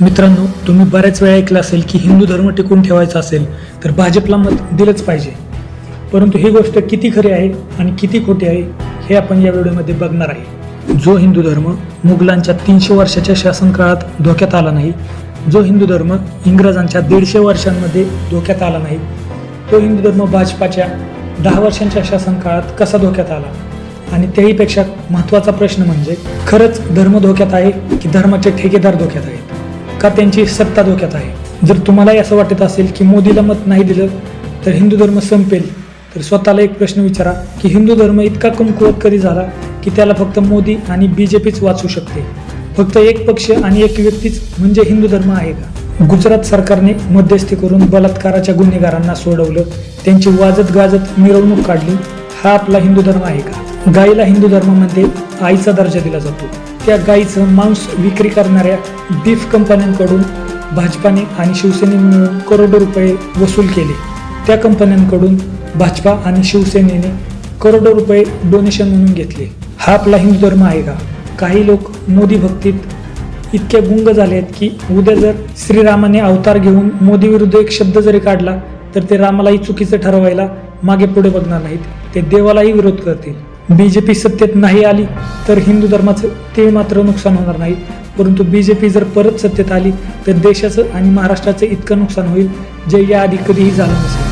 मित्रांनो तुम्ही बऱ्याच वेळा ऐकलं असेल की हिंदू धर्म टिकून ठेवायचा असेल तर भाजपला मत दिलंच पाहिजे. परंतु ही गोष्ट किती खरी आहे आणि किती खोटी आहे हे आपण या व्हिडिओमध्ये बघणार आहे. जो हिंदू धर्म मुघलांच्या तीनशे वर्षाच्या शासनकाळात धोक्यात आला नाही जो हिंदू धर्म इंग्रजांच्या दीडशे वर्षांमध्ये धोक्यात आला नाही तो हिंदू धर्म भाजपाच्या दहा वर्षांच्या शासनकाळात कसा धोक्यात आला? आणि त्याहीपेक्षा महत्त्वाचा प्रश्न म्हणजे खरंच धर्म धोक्यात आहे की धर्माचे ठेकेदार धोक्यात आहेत? का त्यांची सत्ता धोक्यात आहे? जर तुम्हालाही असं वाटत असेल की मोदीला मत नाही दिलं तर हिंदू धर्म संपेल. तर स्वतःला एक प्रश्न विचारा की हिंदू धर्म इतका कमकुवत कधी झाला की त्याला फक्त मोदी आणि बी जे पीच वाचू शकते? फक्त एक पक्ष आणि एक व्यक्तीच म्हणजे हिंदू धर्म आहे का? गुजरात सरकारने मध्यस्थी करून बलात्काराच्या गुन्हेगारांना सोडवलं त्यांची वाजत गाजत मिरवणूक काढली हा आपला हिंदू धर्म आहे का? गायीला हिंदू धर्मामध्ये आईचा दर्जा दिला जातो. त्या गायीचं मांस विक्री करणाऱ्या बीफ कंपन्यांकडून भाजपाने आणि शिवसेनेने मिळून करोडो रुपये वसूल केले. त्या कंपन्यांकडून भाजपा आणि शिवसेनेने करोडो रुपये डोनेशन म्हणून घेतले. हा आपला हिंदू धर्म आहे का? काही लोक मोदी भक्तीत इतके गुंग झाले आहेत की उद्या जर श्रीरामाने अवतार घेऊन मोदी विरुद्ध एक शब्द जरी काढला तर ते रामालाही चुकीचं ठरवायला मागे पुढे बघणार नाहीत. ते देवालाही विरोध करतील. बी जे पी सत्तेत नाही आली तर हिंदू धर्माचं ते मात्र नुकसान होणार नाही. परंतु बी जे पी जर परत सत्तेत आली तर देशाचं आणि महाराष्ट्राचं इतकं नुकसान होईल जे याआधी कधीही झालं नसेल.